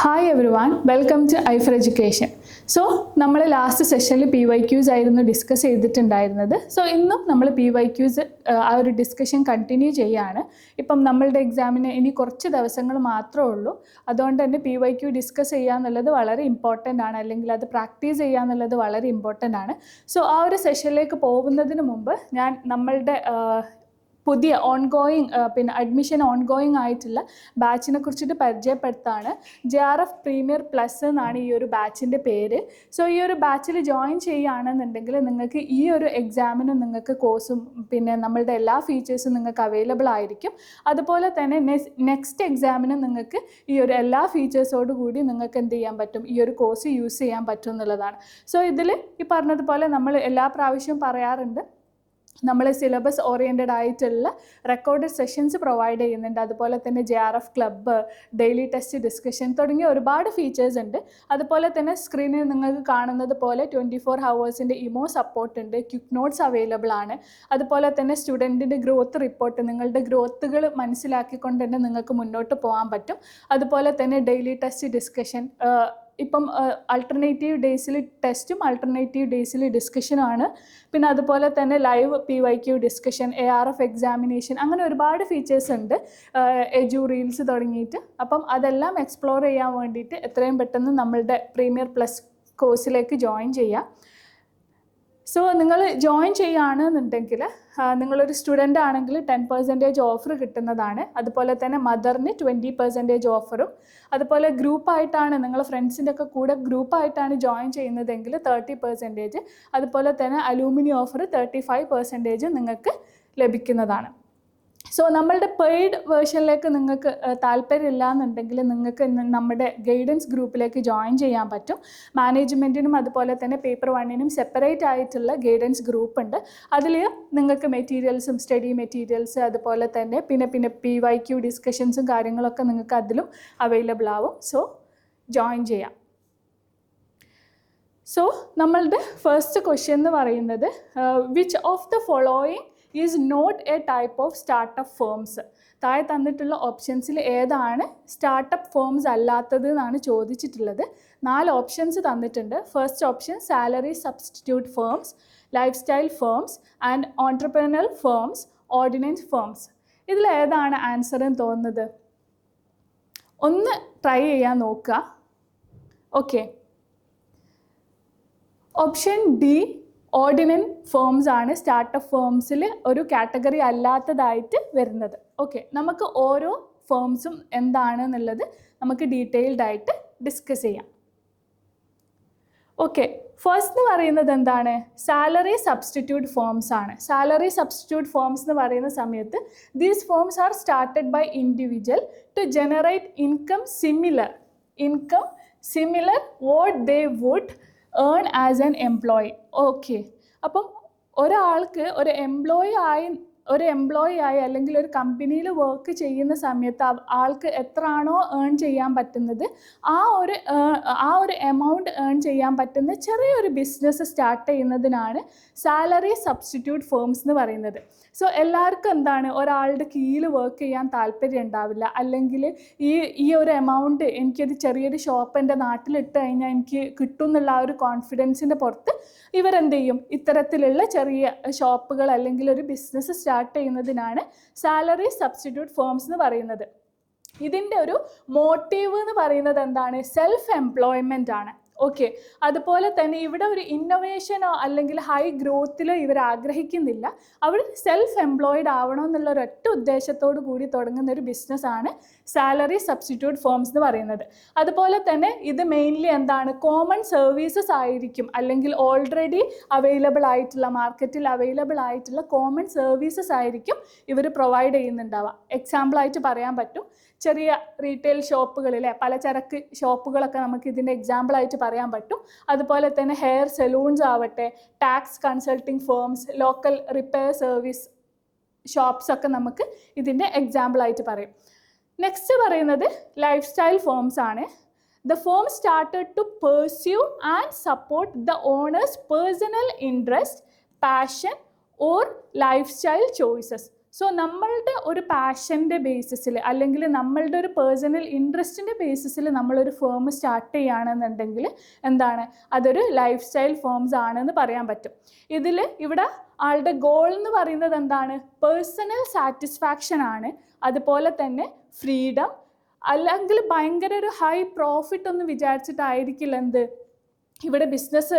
Hi everyone welcome to I for education so നമ്മൾ last സെഷനിൽ P Y Qs ആയിരുന്നു discuss ചെയ്തിട്ടുണ്ടായിരുന്നത്. So ഇന്നും നമ്മൾ പി വൈ ക്യൂസ് ആ ഒരു ഡിസ്കഷൻ കണ്ടിന്യൂ ചെയ്യാണ്. ഇപ്പം നമ്മളുടെ എക്സാമിന് ഇനി കുറച്ച് ദിവസങ്ങൾ മാത്രമേ ഉള്ളൂ. അതുകൊണ്ട് തന്നെ പി വൈ ക്യൂ ഡിസ്കസ് ചെയ്യുക എന്നുള്ളത് വളരെ ഇമ്പോർട്ടന്റ് ആണ്. അല്ലെങ്കിൽ അത് പ്രാക്ടീസ് ചെയ്യുക എന്നുള്ളത് വളരെ ഇമ്പോർട്ടന്റ് ആണ്. സോ ആ ഒരു സെഷനിലേക്ക് പോകുന്നതിന് മുമ്പ് ഞാൻ നമ്മളുടെ പുതിയ ഓൺഗോയിങ് പിന്നെ അഡ്മിഷൻ ഓൺഗോയിങ് ആയിട്ടുള്ള ബാച്ചിനെ കുറിച്ചിട്ട് പരിചയപ്പെടുത്താണ്. J R F premier plus എന്നാണ് ഈ ഒരു ബാച്ചിന്റെ പേര്. സോ ഈ ഒരു ബാച്ചിൽ ജോയിൻ ചെയ്യുകയാണെന്നുണ്ടെങ്കിൽ നിങ്ങൾക്ക് ഈ ഒരു എക്സാമിനും നിങ്ങൾക്ക് കോഴ്സും പിന്നെ നമ്മളുടെ എല്ലാ ഫീച്ചേഴ്സും നിങ്ങൾക്ക് അവൈലബിൾ ആയിരിക്കും. അതുപോലെ തന്നെ നെക്സ്റ്റ് എക്സാമിന് നിങ്ങൾക്ക് ഈ ഒരു എല്ലാ ഫീച്ചേഴ്സോട് കൂടി നിങ്ങൾക്ക് എന്ത് ചെയ്യാൻ പറ്റും? ഈ ഒരു കോഴ്സ് യൂസ് ചെയ്യാൻ പറ്റും എന്നുള്ളതാണ്. സോ ഇതിൽ ഈ പറഞ്ഞതുപോലെ നമ്മൾ എല്ലാ പ്രാവശ്യവും പറയാറുണ്ട് നമ്മൾ സിലബസ് ഓറിയന്റഡ് ആയിട്ടുള്ള റെക്കോർഡഡ് സെഷൻസ് പ്രൊവൈഡ് ചെയ്യുന്നുണ്ട്. അതുപോലെ തന്നെ J R F club daily test discussion തുടങ്ങിയ ഒരുപാട് ഫീച്ചേഴ്സ് ഉണ്ട്. അതുപോലെ തന്നെ സ്ക്രീനിൽ നിങ്ങൾക്ക് കാണുന്നത് പോലെ ട്വന്റി ഫോർ ഹവേഴ്സിന്റെ ഇമോ സപ്പോർട്ട് ഉണ്ട്. ക്യുക്ക് നോട്ട്സ് അവൈലബിൾ ആണ്. അതുപോലെ തന്നെ സ്റ്റുഡന്റിന്റെ ഗ്രോത്ത് റിപ്പോർട്ട് നിങ്ങളുടെ ഗ്രോത്തുകൾ മനസ്സിലാക്കിക്കൊണ്ട് തന്നെ നിങ്ങൾക്ക് മുന്നോട്ട് പോകാൻ പറ്റും. അതുപോലെ തന്നെ ഡെയിലി ടെസ്റ്റ് ഡിസ്കഷൻ ഇപ്പം അൾട്ടർനേറ്റീവ് ഡേയ്സിൽ ടെസ്റ്റും അൾട്ടർനേറ്റീവ് ഡേയ്സിൽ ഡിസ്കഷനുമാണ് പിന്നെ അതുപോലെ തന്നെ live P Y Q discussion A R F examination അങ്ങനെ ഒരുപാട് ഫീച്ചേഴ്സ് ഉണ്ട്. എജു റീൽസ് തുടങ്ങിയിട്ട്. അപ്പം അതെല്ലാം എക്സ്പ്ലോർ ചെയ്യാൻ വേണ്ടിയിട്ട് എത്രയും പെട്ടെന്ന് നമ്മളുടെ പ്രീമിയർ പ്ലസ് കോഴ്സിലേക്ക് ജോയിൻ ചെയ്യാം. സോ നിങ്ങൾ ജോയിൻ ചെയ്യുകയാണെന്നുണ്ടെങ്കിൽ നിങ്ങളൊരു സ്റ്റുഡന്റ് ആണെങ്കിൽ ടെൻ പെർസെന്റേജ് ഓഫർ കിട്ടുന്നതാണ്. അതുപോലെ തന്നെ മദറിന് ട്വന്റി പെർസെന്റേജ് ഓഫറും അതുപോലെ ഗ്രൂപ്പായിട്ടാണ് നിങ്ങൾ ഫ്രണ്ട്സിന്റെ ഒക്കെ കൂടെ ഗ്രൂപ്പായിട്ടാണ് ജോയിൻ ചെയ്യുന്നതെങ്കിൽ തേർട്ടി പെർസെന്റേജ് അതുപോലെ തന്നെ alumni offer thirty five percentage നിങ്ങൾക്ക് ലഭിക്കുന്നതാണ്. സോ നമ്മളുടെ പെയ്ഡ് വേർഷനിലേക്ക് നിങ്ങൾക്ക് താല്പര്യമില്ല എന്നുണ്ടെങ്കിൽ നിങ്ങൾക്ക് നമ്മുടെ ഗൈഡൻസ് ഗ്രൂപ്പിലേക്ക് ജോയിൻ ചെയ്യാൻ പറ്റും. മാനേജ്മെന്റിനും അതുപോലെ തന്നെ പേപ്പർ വണ്ണിനും സെപ്പറേറ്റ് ആയിട്ടുള്ള ഗൈഡൻസ് ഗ്രൂപ്പ് ഉണ്ട്. അതിൽ നിങ്ങൾക്ക് മെറ്റീരിയൽസും സ്റ്റഡി മെറ്റീരിയൽസ് അതുപോലെ തന്നെ പിന്നെ പിന്നെ പി വൈ ക്യു ഡിസ്കഷൻസും കാര്യങ്ങളൊക്കെ നിങ്ങൾക്ക് അതിലും അവൈലബിൾ ആവും. സോ ജോയിൻ ചെയ്യാം. സോ നമ്മളുടെ ഫസ്റ്റ് ക്വസ്റ്റ്യൻ എന്ന് പറയുന്നത് which of the following is not a type of startup firms താഴെ തന്നിട്ടുള്ള ഓപ്ഷൻസിൽ ഏതാണ് സ്റ്റാർട്ടപ്പ് ഫേംസ് അല്ലാത്തത് എന്നാണ് ചോദിച്ചിട്ടുള്ളത്. നാല് ഓപ്ഷൻസ് തന്നിട്ടുണ്ട്. First option salary substitute firms lifestyle firms and entrepreneurial firms ordinance firms ഇതിൽ ഏതാണ് ആൻസർ എന്ന് തോന്നുന്നത്? ഒന്ന് ട്രൈ ചെയ്യാൻ നോക്കുക. Okay option D ordinance firms ആണ് സ്റ്റാർട്ടപ്പ് ഫേംസിൽ ഒരു കാറ്റഗറി അല്ലാത്തതായിട്ട് വരുന്നത്. ഓക്കെ നമുക്ക് ഓരോ ഫേംസും എന്താണ് എന്നുള്ളത് നമുക്ക് ഡീറ്റെയിൽഡ് ആയിട്ട് ഡിസ്കസ് ചെയ്യാം. ഓക്കെ ഫസ്റ്റ് എന്ന് പറയുന്നത് എന്താണ്? സാലറി സബ്സ്റ്റിറ്റ്യൂട്ട് ഫോംസ് ആണ്. സാലറി സബ്സ്റ്റിറ്റ്യൂട്ട് ഫോംസ് എന്ന് പറയുന്ന സമയത്ത് these firms are started by individual to generate income similar income similar what they would earn as an employee okay അപ്പം ഒരാൾക്ക് ഒരു എംപ്ലോയി ആയി ഒരു എംപ്ലോയി ആയി അല്ലെങ്കിൽ ഒരു കമ്പനിയിൽ വർക്ക് ചെയ്യുന്ന സമയത്ത് ആൾക്ക് എത്രയാണോ ഏൺ ചെയ്യാൻ പറ്റുന്നത് ആ ഒരു ആ ഒരു എമൗണ്ട് ഏൺ ചെയ്യാൻ പറ്റുന്ന ചെറിയൊരു ബിസിനസ് സ്റ്റാർട്ട് ചെയ്യുന്നതിനാണ് സാലറി സബ്സ്റ്റിറ്റ്യൂട്ട് ഫേംസ് എന്ന് പറയുന്നത്. സോ എല്ലാവർക്കും എന്താണ്? ഒരാളുടെ കീഴിൽ വർക്ക് ചെയ്യാൻ താല്പര്യം ഉണ്ടാവില്ല. അല്ലെങ്കിൽ ഈ ഈ ഒരു എമൗണ്ട് എനിക്കൊരു ചെറിയൊരു ഷോപ്പ് എന്റെ നാട്ടിലിട്ട് കഴിഞ്ഞാൽ എനിക്ക് കിട്ടും എന്നുള്ള ആ ഒരു കോൺഫിഡൻസിന്റെ പുറത്ത് ഇവരെന്ത് ചെയ്യും? ഇത്തരത്തിലുള്ള ചെറിയ ഷോപ്പുകൾ അല്ലെങ്കിൽ ഒരു ബിസിനസ് സ്റ്റാർട്ട് ചെയ്യുന്നതിനാണ് സാലറി സബ്സ്റ്റിറ്റ്യൂട്ട് ഫോംസ് എന്ന് പറയുന്നത്. ഇതിന്റെ ഒരു മോട്ടീവ് എന്ന് പറയുന്നത് എന്താണ്? സെൽഫ് എംപ്ലോയ്മെന്റ് ആണ്. ഓക്കെ അതുപോലെ തന്നെ ഇവിടെ ഒരു ഇന്നൊവേഷനോ അല്ലെങ്കിൽ ഹൈ ഗ്രോത്തിലോ ഇവർ ആഗ്രഹിക്കുന്നില്ല. അവർ സെൽഫ് എംപ്ലോയിഡ് ആവണമെന്നുള്ള ഒരൊറ്റ ഉദ്ദേശത്തോടു കൂടി തുടങ്ങുന്ന ഒരു ബിസിനസ്സാണ് സാലറി സബ്സ്റ്റിറ്റ്യൂട്ട് ഫോംസ് എന്ന് പറയുന്നത്. അതുപോലെ തന്നെ ഇത് മെയിൻലി എന്താണ്? കോമൺ സർവീസസ് ആയിരിക്കും. അല്ലെങ്കിൽ ഓൾറെഡി അവൈലബിൾ ആയിട്ടുള്ള മാർക്കറ്റിൽ അവൈലബിൾ ആയിട്ടുള്ള കോമൺ സർവീസസ് ആയിരിക്കും ഇവർ പ്രൊവൈഡ് ചെയ്യുന്നുണ്ടാവുക. എക്സാമ്പിളായിട്ട് പറയാൻ പറ്റും. ചെറിയ റീറ്റെയിൽ ഷോപ്പുകളിലെ പലചരക്ക് ഷോപ്പുകളൊക്കെ നമുക്ക് ഇതിന്റെ എക്സാമ്പിളായിട്ട് പറയാൻ പറ്റും. അതുപോലെ തന്നെ ഹെയർ സലൂൺസ് ആവട്ടെ tax consulting firms local repair service shops ഒക്കെ നമുക്ക് ഇതിന്റെ എക്സാമ്പിളായിട്ട് പറയും. നെക്സ്റ്റ് പറയുന്നത് ലൈഫ് സ്റ്റൈൽ ഫോംസ് ആണ്. The firm started to pursue and support the owner's personal interest passion or lifestyle choices so നമ്മളുടെ ഒരു പാഷന്റെ ബേസിസിൽ അല്ലെങ്കിൽ നമ്മളുടെ ഒരു പേഴ്സണൽ ഇൻട്രസ്റ്റിന്റെ ബേസിസിൽ നമ്മളൊരു ഫേം സ്റ്റാർട്ട് ചെയ്യുകയാണെന്നുണ്ടെങ്കിൽ എന്താണ്? അതൊരു ലൈഫ് സ്റ്റൈൽ ഫേംസ് ആണെന്ന് പറയാൻ പറ്റും. ഇതിൽ ഇവിടെ ആളുടെ ഗോൾ എന്ന് പറയുന്നത് എന്താണ്? പേഴ്സണൽ സാറ്റിസ്ഫാക്ഷൻ ആണ്. അതുപോലെ തന്നെ ഫ്രീഡം അല്ലെങ്കിൽ ഭയങ്കര ഒരു ഹൈ പ്രോഫിറ്റ് ഒന്ന് വിചാരിച്ചിട്ടായിരിക്കില്ല എന്ത് ഇവിടെ ബിസിനസ്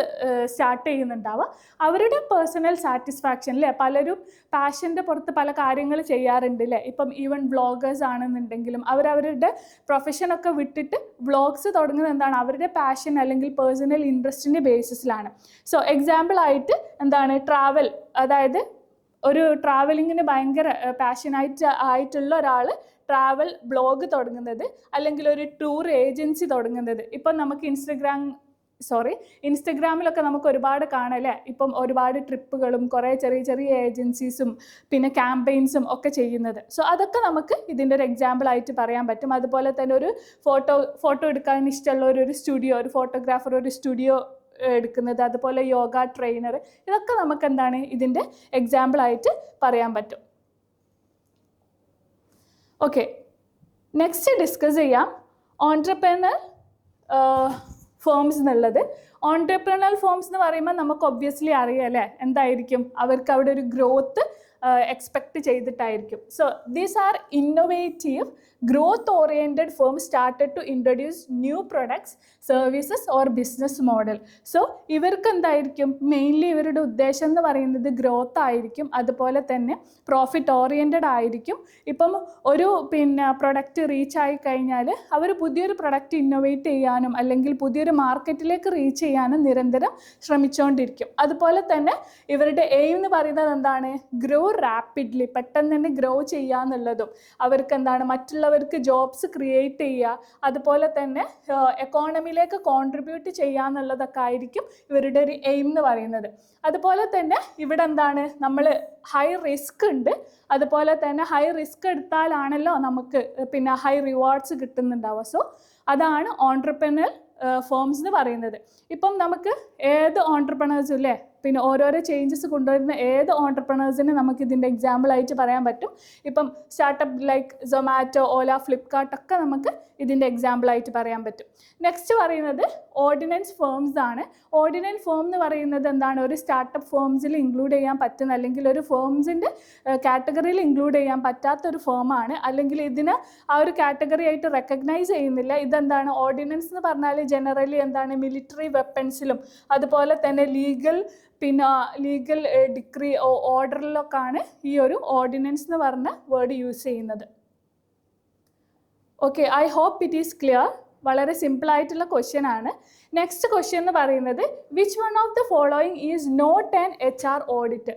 സ്റ്റാർട്ട് ചെയ്യുന്നുണ്ടാവുക. അവരുടെ പേഴ്സണൽ സാറ്റിസ്ഫാക്ഷൻ അല്ലേ പലരും പാഷന്റെ പുറത്ത് പല കാര്യങ്ങൾ ചെയ്യാറുണ്ട് അല്ലേ ഇപ്പം ഈവൻ വ്ളോഗേഴ്സ് ആണെന്നുണ്ടെങ്കിലും അവരവരുടെ പ്രൊഫഷനൊക്കെ വിട്ടിട്ട് വ്ളോഗ്സ് തുടങ്ങുന്നത് എന്താണ്? അവരുടെ പാഷൻ അല്ലെങ്കിൽ പേഴ്സണൽ ഇൻട്രസ്റ്റിന്റെ ബേസിസിലാണ് സോ എക്സാമ്പിൾ ആയിട്ട് എന്താണ്? ട്രാവൽ അതായത് ഒരു ട്രാവലിങ്ങിന് ഭയങ്കര പാഷനായിട്ട് ആയിട്ടുള്ള ഒരാൾ ട്രാവൽ ബ്ലോഗ് തുടങ്ങുന്നത് അല്ലെങ്കിൽ ഒരു ടൂർ ഏജൻസി തുടങ്ങുന്നത്. ഇപ്പം നമുക്ക് ഇൻസ്റ്റഗ്രാം സോറി ഇൻസ്റ്റഗ്രാമിലൊക്കെ നമുക്ക് ഒരുപാട് കാണല്ലേ ഇപ്പം ഒരുപാട് ട്രിപ്പുകളും കുറേ ചെറിയ ചെറിയ ഏജൻസീസും പിന്നെ ക്യാമ്പയിൻസും ഒക്കെ ചെയ്യുന്നത്. സോ അതൊക്കെ നമുക്ക് ഇതിന്റെ ഒരു എക്സാമ്പിൾ ആയിട്ട് പറയാൻ പറ്റും. അതുപോലെ തന്നെ ഒരു ഫോട്ടോ ഫോട്ടോ എടുക്കാൻ ഇഷ്ടമുള്ള ഒരു സ്റ്റുഡിയോ ഒരു ഫോട്ടോഗ്രാഫർ ഒരു സ്റ്റുഡിയോ എടുക്കുന്നത്. അതുപോലെ യോഗ ട്രെയിനർ ഇതൊക്കെ നമുക്ക് എന്താണ് ഇതിന്റെ എക്സാമ്പിൾ ആയിട്ട് പറയാൻ പറ്റും. ഓക്കെ നെക്സ്റ്റ് ഡിസ്കസ് ചെയ്യാം. ഓൺട്രപ്രണർ ഫോംസ് എന്നുള്ളത്. ഓൺട്രപ്രണർ ഫോംസ് എന്ന് പറയുമ്പോൾ നമുക്ക് ഒബ്വിയസ്ലി അറിയാം അല്ലേ? എന്തായിരിക്കും? അവർക്ക് അവിടെ ഒരു growth expect ചെയ്തിട്ടായിരിക്കും. So these are innovative growth oriented firm started to introduce new products services or business model so ഇവർക്ക് എന്തായിരിക്കും? മെയിൻലി ഇവരുടെ ഉദ്ദേശം എന്ന് പറയുന്നത് ഗ്രോത്ത് ആയിരിക്കും. അതുപോലെ തന്നെ പ്രോഫിറ്റ് ഓറിയന്റഡ് ആയിരിക്കും. ഇപ്പം ഒരു പിന്നെ പ്രൊഡക്റ്റ് റീച്ച് ആയി കഴിഞ്ഞാൽ അവർ പുതിയൊരു പ്രൊഡക്റ്റ് ഇന്നോവേറ്റ് ചെയ്യാനും അല്ലെങ്കിൽ പുതിയൊരു മാർക്കറ്റിലേക്ക് റീച്ച് ചെയ്യാനും നിരന്തരം ശ്രമിച്ചുകൊണ്ടിരിക്കും അതുപോലെ തന്നെ ഇവരുടെ എയിം എന്ന് പറയുന്നത് എന്താണ്? ഗ്രോ റാപ്പിഡ്ലി പെട്ടെന്ന് തന്നെ ഗ്രോ ചെയ്യുക എന്നുള്ളതും അവർക്ക് എന്താണ്? മറ്റുള്ളവർക്ക് ജോബ്സ് ക്രിയേറ്റ് ചെയ്യുക അതുപോലെ തന്നെ എക്കോണമിയിലേക്ക് കോൺട്രിബ്യൂട്ട് ചെയ്യുക എന്നുള്ളതൊക്കെ ആയിരിക്കും ഇവരുടെ ഒരു എയിം എന്ന് പറയുന്നത്. അതുപോലെ തന്നെ ഇവിടെ എന്താണ്? നമ്മൾ ഹൈ റിസ്ക് ഉണ്ട്. അതുപോലെ തന്നെ ഹൈ റിസ്ക് എടുത്താലാണല്ലോ നമുക്ക് പിന്നെ ഹൈ റിവാർഡ്സ് കിട്ടുന്നുണ്ടാവുക. സോ അതാണ് ഓൺട്രപ്രനർ ഫേംസ് എന്ന് പറയുന്നത്. ഇപ്പം നമുക്ക് ഏത് ഓൺട്രപ്രണേഴ്സും ഇല്ലേ? പിന്നെ ഓരോരോ ചേഞ്ചസ് കൊണ്ടുവരുന്ന ഏത് ഓണ്ടർപ്രണേഴ്സിനെ നമുക്ക് ഇതിന്റെ എക്സാമ്പിൾ ആയിട്ട് പറയാൻ പറ്റും. ഇപ്പം സ്റ്റാർട്ടപ്പ് ലൈക്ക് സൊമാറ്റോ ഓല ഫ്ലിപ്കാർട്ട് ഒക്കെ നമുക്ക് ഇതിന്റെ എക്സാമ്പിൾ ആയിട്ട് പറയാൻ പറ്റും. നെക്സ്റ്റ് പറയുന്നത് ഓർഡിനൻസ് ഫേംസ് ആണ്. ഓർഡിനൻസ് ഫോം എന്ന് പറയുന്നത് എന്താണ്? ഒരു സ്റ്റാർട്ടപ്പ് ഫേംസിൽ ഇൻക്ലൂഡ് ചെയ്യാൻ പറ്റുന്ന അല്ലെങ്കിൽ ഒരു ഫേംസിന്റെ കാറ്റഗറിയിൽ ഇൻക്ലൂഡ് ചെയ്യാൻ പറ്റാത്ത പറ്റാത്തൊരു ഫേമാണ് അല്ലെങ്കിൽ ഇതിന് ആ ഒരു കാറ്റഗറി ആയിട്ട് റെക്കഗ്നൈസ് ചെയ്യുന്നില്ല. ഇതെന്താണ്? ഓർഡിനൻസ് എന്ന് പറഞ്ഞാൽ ജനറലി എന്താണ്? മിലിറ്ററി വെപ്പൺസിലും അതുപോലെ തന്നെ ലീഗൽ പിന്നെ ലീഗൽ ഡിഗ്രി ഓർഡറിലൊക്കെയാണ് ഈ ഒരു ഓർഡിനൻസ് എന്ന് പറഞ്ഞ വേർഡ് യൂസ് ചെയ്യുന്നത്. Okay I hope it is clear വളരെ സിമ്പിൾ ആയിട്ടുള്ള ക്വസ്റ്റ്യൻ ആണ്. നെക്സ്റ്റ് ക്വസ്റ്റ്യൻ എന്ന് പറയുന്നത് which one of the following is not an H R audit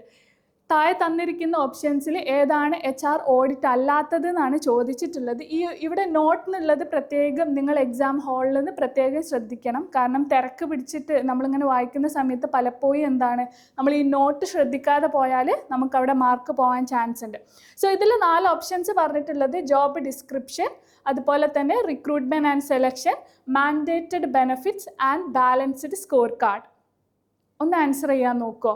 താഴെ തന്നിരിക്കുന്ന ഓപ്ഷൻസിൽ ഏതാണ് എച്ച് ആർ ഓഡിറ്റ് അല്ലാത്തത് എന്നാണ് ചോദിച്ചിട്ടുള്ളത്. ഈ ഇവിടെ നോട്ട് എന്നുള്ളത് പ്രത്യേകം നിങ്ങൾ എക്സാം ഹാളിൽ നിന്ന് പ്രത്യേകം ശ്രദ്ധിക്കണം. കാരണം തിരക്ക് പിടിച്ചിട്ട് നമ്മളിങ്ങനെ വായിക്കുന്ന സമയത്ത് പലപ്പോഴും എന്താണ് നമ്മൾ ഈ നോട്ട് ശ്രദ്ധിക്കാതെ പോയാൽ നമുക്ക് അവിടെ മാർക്ക് പോകാൻ ചാൻസ് ഉണ്ട്. സോ ഇതിൽ നാല് ഓപ്ഷൻസ് പറഞ്ഞിട്ടുള്ളത് ജോബ് ഡിസ്ക്രിപ്ഷൻ അതുപോലെ തന്നെ recruitment and selection mandated benefits and balanced scorecard ഒന്ന് ആൻസർ ചെയ്യാൻ നോക്കോ.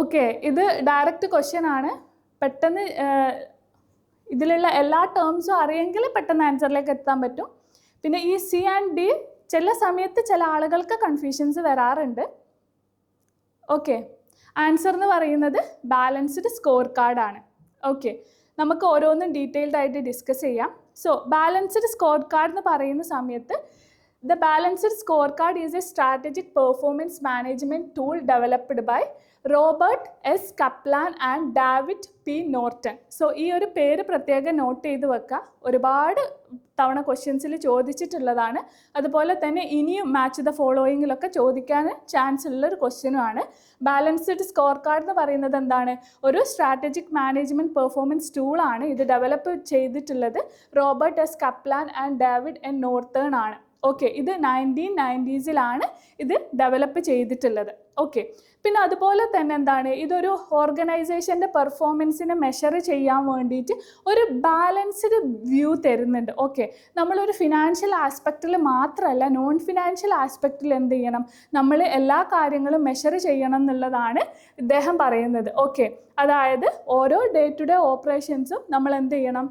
ഓക്കെ ഇത് ഡയറക്റ്റ് ക്വസ്റ്റ്യൻ ആണ്. പെട്ടെന്ന് ഇതിലുള്ള എല്ലാ ടേംസും അറിയെങ്കിൽ പെട്ടെന്ന് ആൻസറിലേക്ക് എത്താൻ പറ്റും. പിന്നെ ഈ സി ആൻഡ് ഡി ചില സമയത്ത് ചില ആളുകൾക്ക് കൺഫ്യൂഷൻസ് വരാറുണ്ട്. ഓക്കെ ആൻസർ എന്ന് പറയുന്നത് ബാലൻസ്ഡ് സ്കോർ കാർഡാണ് ഓക്കെ നമുക്ക് ഓരോന്നും ഡീറ്റെയിൽഡ് ആയിട്ട് ഡിസ്കസ് ചെയ്യാം. സോ ബാലൻസ്ഡ് സ്കോർ കാർഡ് എന്ന് പറയുന്ന സമയത്ത് the balanced scorecard is a strategic performance management tool developed by Robert S. Kaplan and David P. Norton. So ഈ ഒരു പേര് പ്രത്യേകം നോട്ട് ചെയ്ത് വെക്കുക. ഒരുപാട് തവണ ക്വസ്റ്റ്യൻസിൽ ചോദിച്ചിട്ടുള്ളതാണ്. അതുപോലെ തന്നെ ഇനിയും മാച്ച് ദ ഫോളോയിങ്ങിലൊക്കെ ചോദിക്കാൻ ചാൻസ് ഉള്ള ഒരു ക്വസ്റ്റ്യനുമാണ് ബാലൻസ്ഡ് സ്കോർ കാർഡ് എന്ന് പറയുന്നത് എന്താണ്? ഒരു സ്ട്രാറ്റജിക് മാനേജ്മെന്റ് പെർഫോമൻസ് ടൂളാണ് ഇത് ഡെവലപ്പ് ചെയ്തിട്ടുള്ളത്. Robert S. Kaplan and David N. Northern ആണ്. ഓക്കെ ഇത് നയന്റീൻ നയന്റീസിലാണ് ഇത് ഡെവലപ്പ് ചെയ്തിട്ടുള്ളത്. ഓക്കെ പിന്നെ അതുപോലെ തന്നെ എന്താണ്? ഇതൊരു ഓർഗനൈസേഷന്റെ പെർഫോമൻസിനെ മെഷർ ചെയ്യാൻ വേണ്ടിയിട്ട് ഒരു ബാലൻസ്ഡ് വ്യൂ തരുന്നുണ്ട്. ഓക്കെ നമ്മളൊരു ഫിനാൻഷ്യൽ ആസ്പെക്റ്റിൽ മാത്രമല്ല നോൺ ഫിനാൻഷ്യൽ ആസ്പെക്റ്റിൽ എന്ത് ചെയ്യണം? നമ്മൾ എല്ലാ കാര്യങ്ങളും മെഷർ ചെയ്യണം എന്നുള്ളതാണ് ഇദ്ദേഹം പറയുന്നത്. ഓക്കെ അതായത് ഓരോ ഡേ ടു ഡേ ഓപ്പറേഷൻസും നമ്മൾ എന്ത് ചെയ്യണം?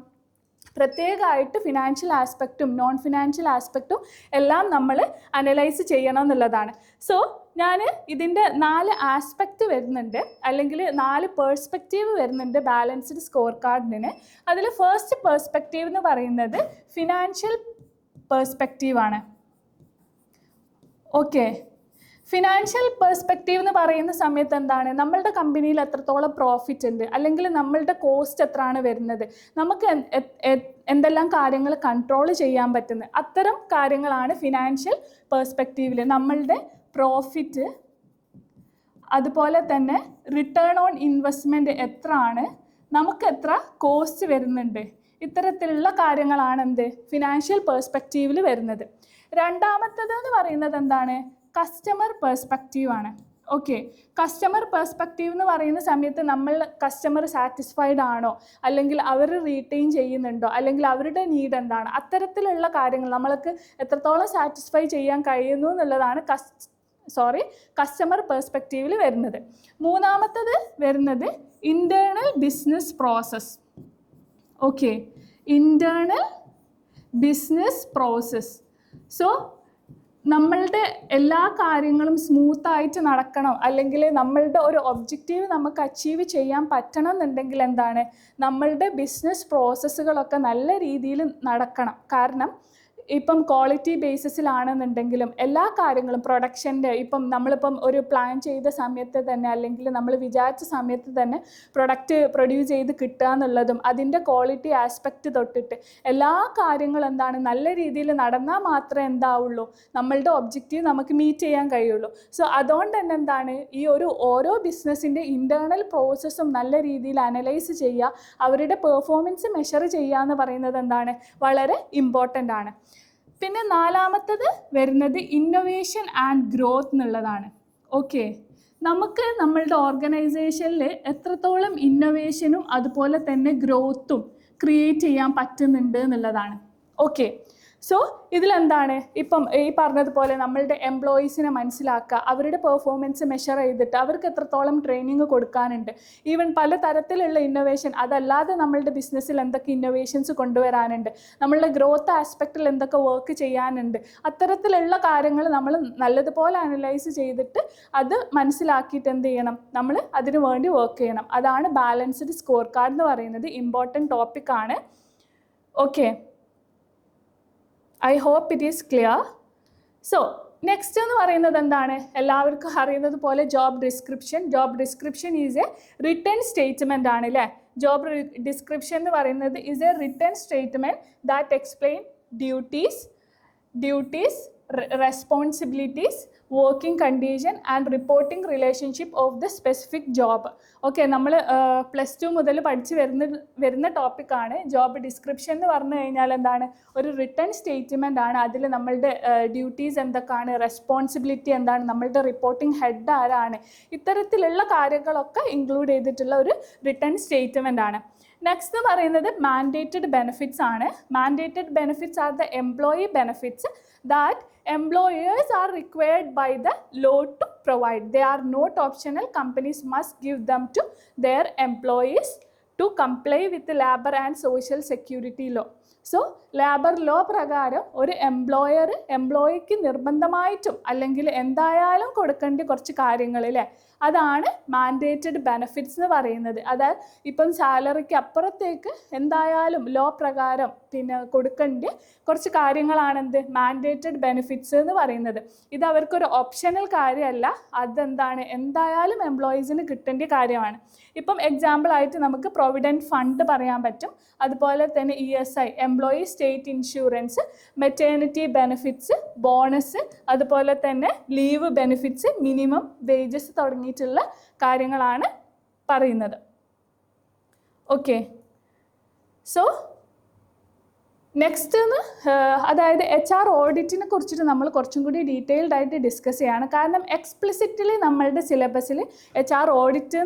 പ്രത്യേകമായിട്ട് ഫിനാൻഷ്യൽ ആസ്പെക്റ്റും നോൺ ഫിനാൻഷ്യൽ ആസ്പെക്റ്റും എല്ലാം നമ്മൾ അനലൈസ് ചെയ്യണം എന്നുള്ളതാണ്. സോ ഞാൻ ഇതിന്റെ നാല് ആസ്പെക്റ്റ് വരുന്നുണ്ട്. അല്ലെങ്കിൽ നാല് പേഴ്സ്പെക്റ്റീവ് വരുന്നുണ്ട് ബാലൻസ്ഡ് സ്കോർ കാർഡിന് അതിൽ ഫസ്റ്റ് പേഴ്സ്പെക്റ്റീവ് എന്ന് പറയുന്നത് ഫിനാൻഷ്യൽ പേഴ്സ്പെക്റ്റീവാണ് ഓക്കെ ഫിനാൻഷ്യൽ പെർസ്പെക്റ്റീവ് എന്ന് പറയുന്ന സമയത്ത് എന്താണ്? നമ്മളുടെ കമ്പനിയിൽ എത്രത്തോളം പ്രോഫിറ്റ് ഉണ്ട്? അല്ലെങ്കിൽ നമ്മളുടെ കോസ്റ്റ് എത്രയാണ് വരുന്നത്? നമുക്ക് എന്തെല്ലാം കാര്യങ്ങൾ കൺട്രോൾ ചെയ്യാൻ പറ്റുന്നത്? അത്തരം കാര്യങ്ങളാണ് ഫിനാൻഷ്യൽ പെർസ്പെക്റ്റീവിൽ നമ്മളുടെ പ്രോഫിറ്റ് അതുപോലെ തന്നെ റിട്ടേൺ ഓൺ ഇൻവെസ്റ്റ്മെന്റ് എത്ര ആണ് നമുക്ക് എത്ര കോസ്റ്റ് വരുന്നുണ്ട്? ഇത്തരത്തിലുള്ള കാര്യങ്ങളാണ് എന്ത്? ഫിനാൻഷ്യൽ പേഴ്സ്പെക്റ്റീവിൽ വരുന്നത്. രണ്ടാമത്തത് എന്ന് പറയുന്നത് എന്താണ്? കസ്റ്റമർ പേഴ്സ്പെക്റ്റീവ് ആണ്. ഓക്കെ കസ്റ്റമർ പേഴ്സ്പെക്റ്റീവ് എന്ന് പറയുന്ന സമയത്ത് നമ്മൾ കസ്റ്റമർ സാറ്റിസ്ഫൈഡ് ആണോ? അല്ലെങ്കിൽ അവർ റീറ്റെയിൻ ചെയ്യുന്നുണ്ടോ? അല്ലെങ്കിൽ അവരുടെ നീഡ് എന്താണ്? അത്തരത്തിലുള്ള കാര്യങ്ങൾ നമ്മൾക്ക് എത്രത്തോളം സാറ്റിസ്ഫൈ ചെയ്യാൻ കഴിയുന്നു എന്നുള്ളതാണ് കസ് സോറി കസ്റ്റമർ പേഴ്സ്പെക്റ്റീവിൽ വരുന്നത്. മൂന്നാമത്തത് വരുന്നത് internal business process okay internal business process so നമ്മളുടെ എല്ലാ കാര്യങ്ങളും സ്മൂത്തായിട്ട് നടക്കണം. അല്ലെങ്കിൽ നമ്മളുടെ ഒരു ഒബ്ജക്റ്റീവ് നമുക്ക് അച്ചീവ് ചെയ്യാൻ പറ്റണം എന്നുണ്ടെങ്കിൽ എന്താണ്? നമ്മളുടെ ബിസിനസ് പ്രോസസ്സുകളൊക്കെ നല്ല രീതിയിൽ നടക്കണം. കാരണം ഇപ്പം ക്വാളിറ്റി ബേസിസിലാണെന്നുണ്ടെങ്കിലും എല്ലാ കാര്യങ്ങളും പ്രൊഡക്ഷന്റെ ഇപ്പം നമ്മളിപ്പം ഒരു പ്ലാൻ ചെയ്ത സമയത്ത് തന്നെ അല്ലെങ്കിൽ നമ്മൾ വിചാരിച്ച സമയത്ത് തന്നെ പ്രൊഡക്റ്റ് പ്രൊഡ്യൂസ് ചെയ്ത് കിട്ടുക എന്നുള്ളതും അതിന്റെ ക്വാളിറ്റി ആസ്പെക്റ്റ് തൊട്ടിട്ട് എല്ലാ കാര്യങ്ങളും എന്താണ് നല്ല രീതിയിൽ നടന്നാൽ മാത്രമേ എന്താവുള്ളൂ. നമ്മളുടെ ഒബ്ജക്റ്റീവ് നമുക്ക് മീറ്റ് ചെയ്യാൻ കഴിയുള്ളൂ. സോ അതുകൊണ്ട് തന്നെ എന്താണ് ഈ ഒരു ഓരോ ബിസിനസ്സിന്റെ ഇന്റേർണൽ പ്രോസസ്സും നല്ല രീതിയിൽ അനലൈസ് ചെയ്യുക അവരുടെ പെർഫോമൻസ് മെഷർ ചെയ്യുക എന്ന് പറയുന്നത് എന്താണ്? വളരെ ഇമ്പോർട്ടന്റ് ആണ്. പിന്നെ നാലാമത്തത് വരുന്നത് ഇന്നൊവേഷൻ ആൻഡ് ഗ്രോത്ത് എന്നുള്ളതാണ്. ഓക്കെ നമുക്ക് നമ്മളുടെ ഓർഗനൈസേഷനിൽ എത്രത്തോളം ഇന്നൊവേഷനും അതുപോലെ തന്നെ ഗ്രോത്തും ക്രിയേറ്റ് ചെയ്യാൻ പറ്റുന്നുണ്ട് എന്നുള്ളതാണ്. ഓക്കെ സോ ഇതിലെന്താണ്? ഇപ്പം ഈ പറഞ്ഞതുപോലെ നമ്മളുടെ എംപ്ലോയീസിനെ മനസ്സിലാക്കുക അവരുടെ പെർഫോമൻസ് മെഷർ ചെയ്തിട്ട് അവർക്ക് എത്രത്തോളം ട്രെയിനിങ് കൊടുക്കാനുണ്ട്. ഈവൻ പല തരത്തിലുള്ള ഇന്നോവേഷൻ അതല്ലാതെ നമ്മളുടെ ബിസിനസ്സിൽ എന്തൊക്കെ ഇന്നോവേഷൻസ് കൊണ്ടുവരാനുണ്ട് നമ്മളുടെ ഗ്രോത്ത് ആസ്പെക്റ്റിൽ എന്തൊക്കെ വർക്ക് ചെയ്യാനുണ്ട് അത്തരത്തിലുള്ള കാര്യങ്ങൾ നമ്മൾ നല്ലതുപോലെ അനലൈസ് ചെയ്തിട്ട് അത് മനസ്സിലാക്കിയിട്ട് എന്ത് ചെയ്യണം? നമ്മൾ അതിനു വേണ്ടി വർക്ക് ചെയ്യണം. അതാണ് ബാലൻസ്ഡ് സ്കോർ കാർഡ് എന്ന് പറയുന്നത് ഇമ്പോർട്ടന്റ് ടോപ്പിക്കാണ് okay I hope it is clear so next എന്ന് പറയുന്നത് എന്താണ്? എല്ലാവർക്കും അറിയുന്നത് പോലെ job description job description is a return statement ആണ് അല്ലേ ജോബ് ഡിസ്ക്രിപ്ഷൻ എന്ന് പറയുന്നത് is a return statement that explain duties duties responsibilities working condition and reporting relationship of the specific job okay നമ്മൾ പ്ലസ് ടു മുതൽ പഠിച്ച് വരുന്ന വരുന്ന ടോപ്പിക്കാണ് ജോബ് ഡിസ്ക്രിപ്ഷൻ എന്ന് പറഞ്ഞു കഴിഞ്ഞാൽ എന്താണ്? ഒരു റിട്ടേൺ സ്റ്റേറ്റ്മെന്റ് ആണ്. അതിൽ നമ്മളുടെ ഡ്യൂട്ടീസ് എന്തൊക്കെയാണ്? റെസ്പോൺസിബിലിറ്റി എന്താണ്? നമ്മളുടെ റിപ്പോർട്ടിംഗ് ഹെഡ് ആരാണ്? ഇത്തരത്തിലുള്ള കാര്യങ്ങളൊക്കെ ഇൻക്ലൂഡ് ചെയ്തിട്ടുള്ള ഒരു റിട്ടേൺ സ്റ്റേറ്റ്മെന്റ് ആണ്. നെക്സ്റ്റ് എന്ന് പറയുന്നത് മാൻഡേറ്റഡ് ബെനിഫിറ്റ്സ് ആണ്. Mandated benefits are the employee benefits that employers are required by the law to provide they are not optional companies must give them to their employees to comply with the labor and social security law so labour law പ്രകാരം ഒരു employer എംപ്ലോയിക്ക് നിർബന്ധമായിട്ടും അല്ലെങ്കിൽ എന്തായാലും കൊടുക്കേണ്ട കുറച്ച് കാര്യങ്ങൾ അല്ലേ അതാണ് മാൻഡേറ്റഡ് ബെനഫിറ്റ്സ് എന്ന് പറയുന്നത്. അതായത് ഇപ്പം സാലറിക്ക് അപ്പുറത്തേക്ക് എന്തായാലും ലോ പ്രകാരം പിന്നെ കൊടുക്കേണ്ട കുറച്ച് കാര്യങ്ങളാണ് എന്ത് മാൻഡേറ്റഡ് ബെനിഫിറ്റ്സ് എന്ന് പറയുന്നത്. ഇത് അവർക്കൊരു ഓപ്ഷണൽ കാര്യമല്ല. അതെന്താണ്? എന്തായാലും എംപ്ലോയീസിന് കിട്ടേണ്ട കാര്യമാണ്. ഇപ്പം എക്സാമ്പിൾ ആയിട്ട് നമുക്ക് പ്രൊവിഡന്റ് ഫണ്ട് പറയാൻ പറ്റും. അതുപോലെ തന്നെ E S I employee state insurance maternity benefits bonus അതുപോലെ തന്നെ ലീവ് ബെനിഫിറ്റ്സ് മിനിമം വേജസ് തുടങ്ങിയിട്ടുള്ള കാര്യങ്ങളാണ് പറയുന്നത്. ഓക്കെ സോ നെക്സ്റ്റ് അതായത് എച്ച് ആർ ഓഡിറ്റിനെ കുറിച്ചിട്ട് നമ്മൾ കുറച്ചും കൂടി ഡീറ്റെയിൽഡ് ആയിട്ട് ഡിസ്കസ് ചെയ്യാണ്. കാരണം എക്സ്പ്ലിസിറ്റലി നമ്മളുടെ സിലബസിൽ എച്ച് ആർ ഓഡിറ്റ്